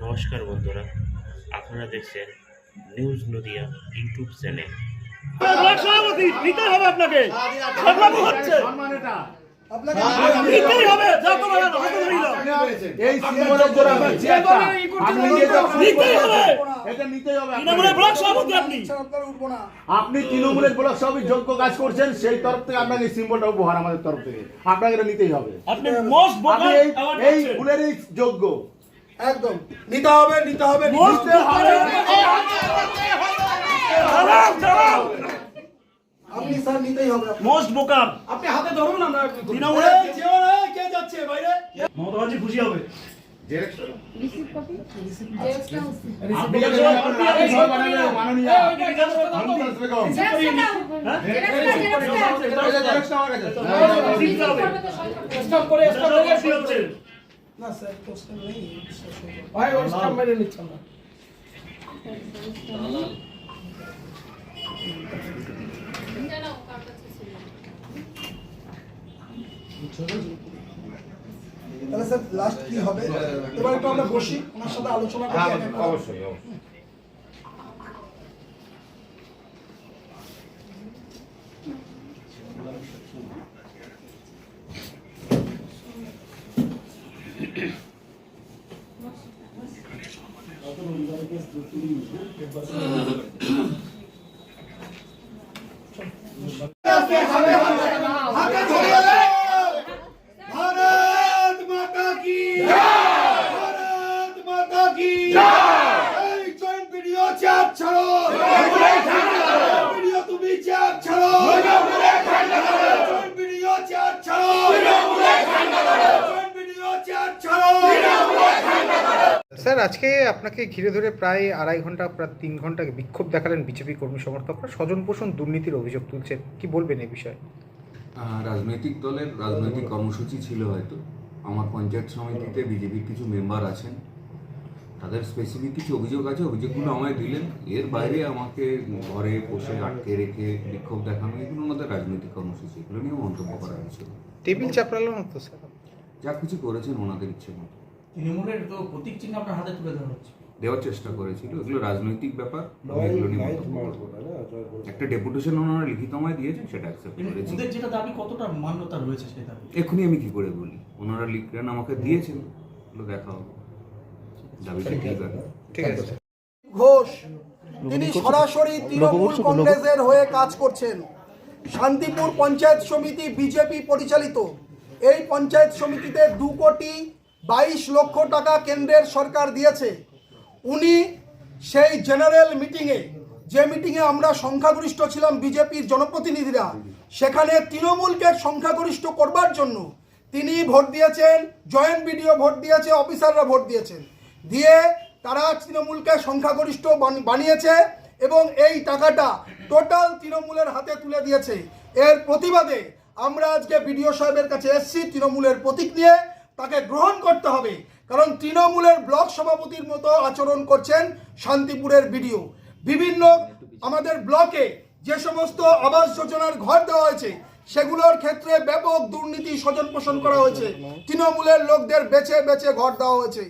নমস্কার বন্ধুরা আপনারা দেখছেন নিউজ নদিয়া ইউটিউব চ্যানেল। সভাপতি নিতে হবে আপনাকে। হচ্ছে। আপনি নিয়ে যাবেন। নিতেই হবে। এটা নিতেই হবে। আপনাকে। তৃণমূলের ব্লক সভাপতি আপনি। আপনি তৃণমূলের ব্লক সভাপতি যোগ্য কাজ করছেন সেই তরফ থেকে আপনাকে এই সিম্বলটা উপহার আমাদের তরফ থেকে। আপনাকে এটা নিতেই হবে। আপনি এই ফুলেরই যোগ্য। একদম নিতে হবে নিতে হবে আপনি স্যার নিতেই হবে মোস্ট বোকাল আপনি হাতে ধরুন আমরা তৃণমূলের কে যাচ্ছে বাইরে মমতা ব্যানার্জি খুশি হবে মাননীয় না স্যার কোশ্চেন নেই ভাই ওই স্টপ মেরে নিচ্ছি আমরা তাহলে স্যার লাস্ট কি হবে এবার একটু আমরা বসি ওনার সাথে আলোচনা করি হ্যাঁ, করে। অবশ্যই অবশ্যই। হাতে ধরিয়ে দে। ভারত মাতা কি ভারত মাতা কি স্যার আজকে আপনাকে ঘিরে ধরে প্রায় আড়াই ঘণ্টা প্রায় তিন ঘণ্টা বিক্ষোভ দেখালেন বিজেপি কর্মী সমর্থকরা। স্বজন পোষণ দুর্নীতির অভিযোগ তুলছেন। কি বলবেন এই বিষয়ে? রাজনৈতিক দলের রাজনৈতিক কর্মসূচি ছিল হয়তো। আমার পঞ্চায়েত সমিতিতে বিজেপির কিছু মেম্বার আছেন। তাদের স্পেসিফিক কিছু অভিযোগ আছে। অভিযোগগুলো আমায় দিলেন। এর বাইরে আমাকে ঘরে বসে আটকে রেখে বিক্ষোভ দেখানো এগুলো ওনাদের রাজনৈতিক কর্মসূচি। এগুলো নিয়েও মন্তব্য করা হয়েছিল। টেবিল চাপড়ালো না তো স্যার? যা কিছু করেছেন ওনাদের ইচ্ছে মতো। তৃণমূলের তো প্রতীক চিহ্ন আপনার হাতে তুলে ধরা হচ্ছে। দেওয়ার চেষ্টা করেছিল এগুলো রাজনৈতিক ব্যাপার। একটা ডেপুটেশন ওনারা লিখিত আমায় দিয়েছেন সেটা অ্যাকসেপ্ট করেছি। ওদের যেটা দাবি কতটা মান্যতা রয়েছে সেই দাবি? আমি কি করে বলি? ওনারা লিখলেন আমাকে দিয়েছেন এগুলো দেখা হবে। দাবিটা ঠিক আছে ঠিক আছে। ঘোষ তিনি সরাসরি তৃণমূল কংগ্রেসের হয়ে কাজ করছেন। শান্তিপুর পঞ্চায়েত সমিতি বিজেপি পরিচালিত। এই পঞ্চায়েত সমিতিতে দু কোটি বাইশ লক্ষ টাকা কেন্দ্রের সরকার দিয়েছে। উনি সেই জেনারেল মিটিংয়ে, যে মিটিংয়ে আমরা সংখ্যাগরিষ্ঠ ছিলাম বিজেপির জনপ্রতিনিধিরা, সেখানে তৃণমূলকে সংখ্যাগরিষ্ঠ করবার জন্য তিনি ভোট দিয়েছেন, জয়েন্ট বিডিও ভোট দিয়েছে, অফিসাররা ভোট দিয়েছেন। দিয়ে তারা তৃণমূলকে সংখ্যাগরিষ্ঠ বান- বানিয়েছে এবং এই টাকাটা টোটাল তৃণমূলের হাতে তুলে দিয়েছে। এর প্রতিবাদে আমরা আজকে বিডিও সাহেবের কাছে এসেছি তৃণমূলের প্রতীক নিয়ে। তাকে গ্রহণ করতে হবে। কারণ তৃণমূলের ব্লক সভাপতির মতো আচরণ করছেন শান্তিপুরের বিডিও। বিভিন্ন আমাদের ব্লকে যে সমস্ত আবাস যোজনার ঘর দেওয়া হয়েছে, সেগুলোর ক্ষেত্রে ব্যাপক দুর্নীতি স্বজন পোষণ করা হয়েছে। তৃণমূলের লোকদের বেছে বেছে ঘর দেওয়া হয়েছে।